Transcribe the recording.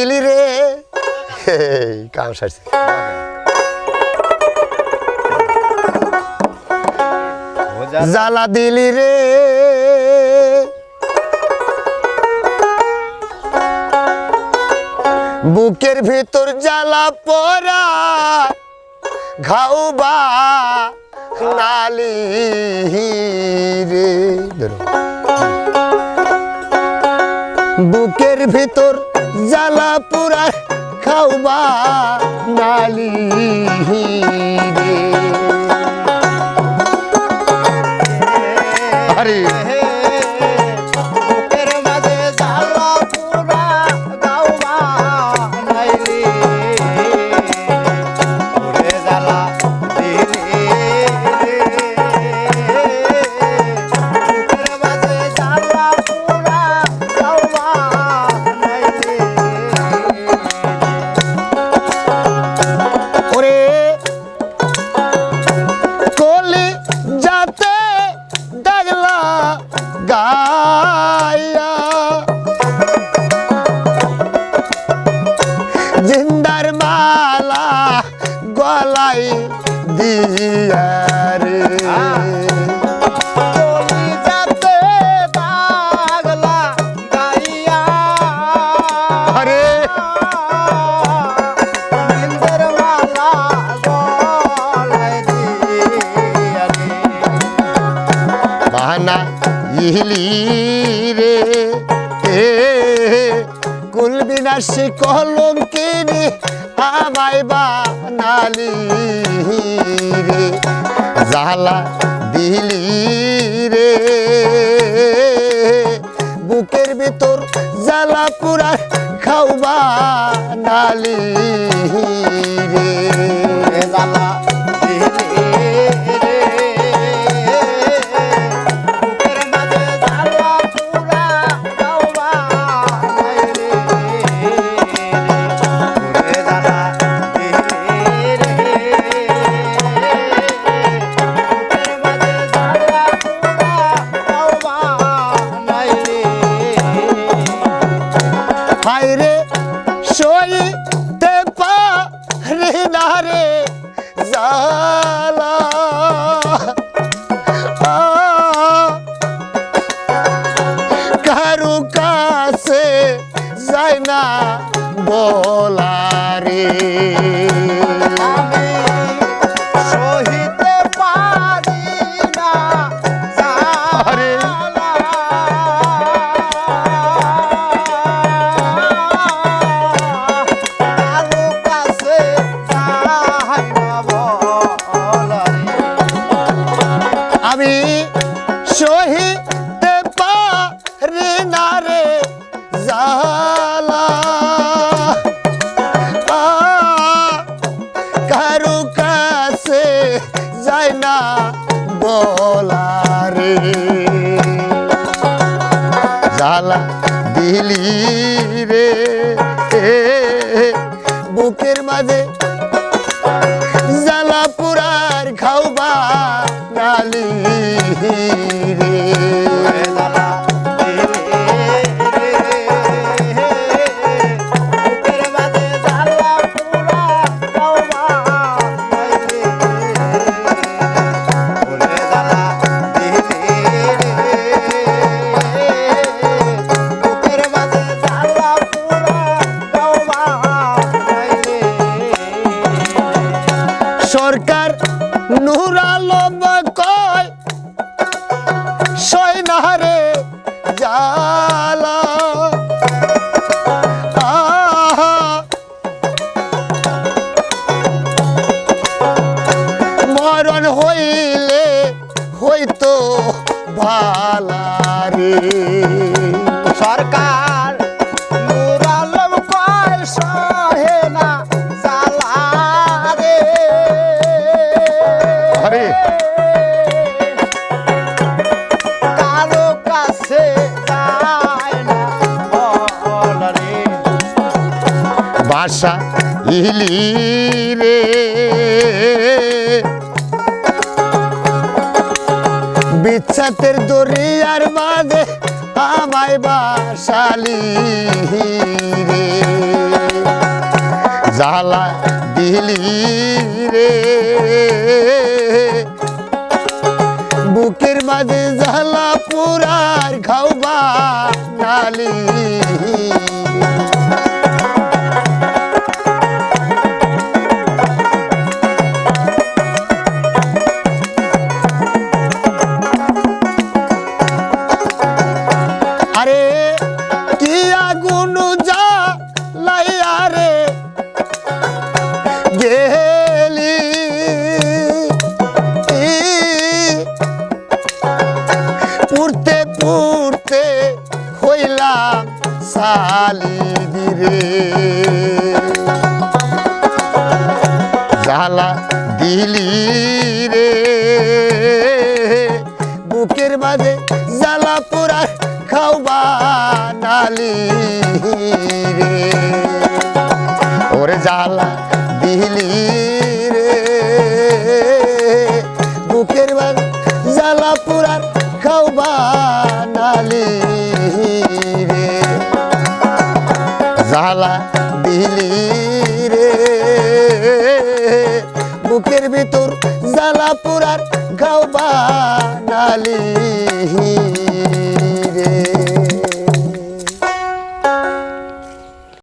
ইলি রে। জ্বালা দিলি রে। বুকের ভিতর জ্বালা পরা ঘাউবা নালি রে। বুকের ভিতর তোরা খাওবা নালি দিয়ারে বাহানা ইহলি রে। এ কুলবিনাশী কলঙ্কিনী আমায় বানালি। রে জালা দিলি রে। বুকের ভিতর জ্বালা পুরা খাওবা নালি। সইতে পারি না রে। যা দিলি রে বুকের মাঝে জ্বালা পুরার খাওবা নালি। সরকার নুর আশা ইলি রে। বিচ্ছাতের দরিয়ার মাঝে আমায় বাসালি রে। জালা দিলি রে। বুকের মাঝে জালা পুরার খাওবা নালি হইলাম সালি দিরে। জ্বালা দিলি রে। বুকের মাঝে জ্বালা পোড়া খাওবা নালি রে। ওরে জ্বালা দিলি দিলি